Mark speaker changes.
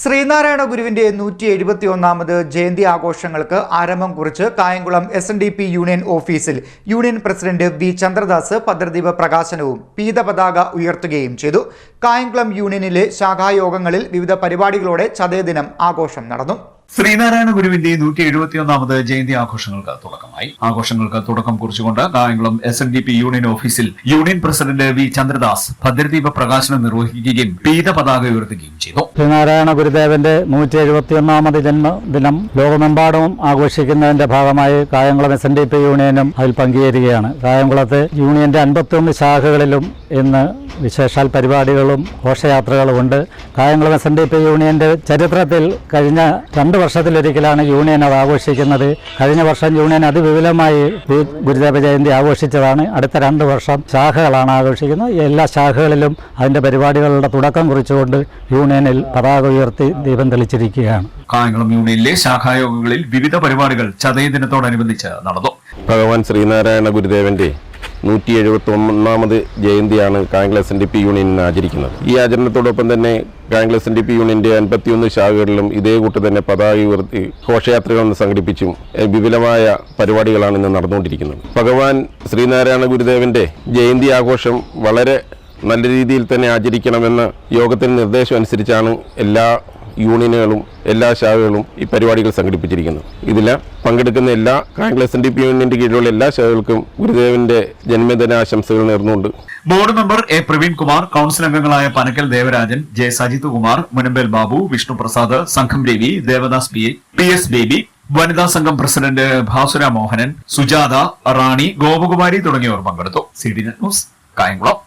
Speaker 1: ശ്രീനാരായണ ഗുരുവിന്റെ നൂറ്റി എഴുപത്തി ഒന്നാമത് ജയന്തി ആഘോഷങ്ങൾക്ക് ആരംഭം കുറിച്ച് Kayamkulam S N D P union ഓഫീസിൽ യൂണിയൻ പ്രസിഡന്റ് വി ചന്ദ്രദാസ് ഭദ്രദീപ പ്രകാശനവും പീതപതാക ഉയർത്തുകയും ചെയ്തു. കായംകുളം യൂണിയനിലെ ശാഖായോഗങ്ങളിൽ വിവിധ പരിപാടികളോടെ ചതയദിനം ആഘോഷം നടന്നു.
Speaker 2: ശ്രീനാരായണ ഗുരുവിന്റെ നൂറ്റി എഴുപത്തിയൊന്നാമത് ജയന്തി ആഘോഷങ്ങൾക്ക് തുടക്കമായി. ആഘോഷങ്ങൾക്ക് തുടക്കം കുറിച്ചുകൊണ്ട് Kayamkulam S N D P union ഓഫീസിൽ യൂണിയൻ പ്രസിഡന്റ് വി ചന്ദ്രദാസ് ഭദ്രദീപ പ്രകാശനം നിർവഹിക്കുകയും പീത പതാക ഉയർത്തുകയും ചെയ്തു.
Speaker 3: ശ്രീനാരായണ ഗുരുദേവന്റെ നൂറ്റി എഴുപത്തിയൊന്നാമത് ജന്മദിനം ലോകമെമ്പാടും ആഘോഷിക്കുന്നതിന്റെ ഭാഗമായി Kayamkulam S N D P യൂണിയനും അതിൽ പങ്കുചേരുകയാണ്. കായംകുളത്ത് യൂണിയന്റെ അൻപത്തിയൊന്ന് ശാഖകളിലും ഇന്ന് വിശേഷാൽ പരിപാടികളും ഘോഷയാത്രകളും ഉണ്ട്. Kayamkulam S N D P യൂണിയന്റെ ചരിത്രത്തിൽ കഴിഞ്ഞ രണ്ട് വർഷത്തിലൊരിക്കലാണ് യൂണിയൻ അത് ആഘോഷിക്കുന്നത്. കഴിഞ്ഞ വർഷം യൂണിയൻ അതിവിപുലമായി ഗുരുദേവ ജയന്തി ആഘോഷിച്ചതാണ്. അടുത്ത രണ്ട് വർഷം ശാഖകളാണ് ആഘോഷിക്കുന്നത്. എല്ലാ ശാഖകളിലും അതിന്റെ പരിപാടികളുടെ തുടക്കം കുറിച്ചുകൊണ്ട് യൂണിയനിൽ പതാക ഉയർത്തി ദീപം തെളിച്ചിരിക്കുകയാണ്.
Speaker 2: കായംകുളം യൂണിയനിലെ ശാഖായോഗങ്ങളിൽ വിവിധ പരിപാടികൾ ചതയ ദിനത്തോടനുബന്ധിച്ച് നടന്നു.
Speaker 4: ഭഗവാൻ ശ്രീനാരായണ ഗുരുദേവന്റെ നൂറ്റി എഴുപത്തി ഒന്നാമത് ജയന്തിയാണ് S N D P union ആചരിക്കുന്നത്. ഈ ആചരണത്തോടൊപ്പം തന്നെ എസ് എൻ ഡി പി യൂണിയന്റെ അൻപത്തിയൊന്ന് ശാഖകളിലും ഇതേ കൂട്ട് തന്നെ പതാക ഉയർത്തി ഘോഷയാത്രകൾ സംഘടിപ്പിച്ചും വിപുലമായ പരിപാടികളാണ് ഇന്ന് നടന്നുകൊണ്ടിരിക്കുന്നത്. ഭഗവാൻ ശ്രീനാരായണ ഗുരുദേവന്റെ ജയന്തി ആഘോഷം വളരെ നല്ല രീതിയിൽ തന്നെ ആചരിക്കണമെന്ന യോഗത്തിന് നിർദ്ദേശം അനുസരിച്ചാണ് എല്ലാ യൂണിയനുകളും എല്ലാ ശാഖകളും ഈ പരിപാടികൾ സംഘടിപ്പിച്ചിരിക്കുന്നു. ഇതിൽ പങ്കെടുക്കുന്ന എല്ലാ കാംഗ്ലസ് എൻ ഡി പി യൂണിയന്റെ കീഴിലുള്ള എല്ലാ ശാഖകൾക്കും ഗുരുദേവന്റെ ജന്മദിന ആശംസകൾ നേർന്നുകൊണ്ട്.
Speaker 2: Board member A Praveen Kumar council അംഗങ്ങളായ പനക്കൽ ദേവരാജൻ ജെ സജിത് കുമാർ മുനമ്പേൽ ബാബു വിഷ്ണുപ്രസാദ് സംഘം Ravi Devadas P P S Baby വനിതാ സംഘം പ്രസിഡന്റ് ഭാസുര മോഹനൻ സുജാത റാണി ഗോപകുമാരി തുടങ്ങിയവർ പങ്കെടുത്തു. C D news Kayamkulam.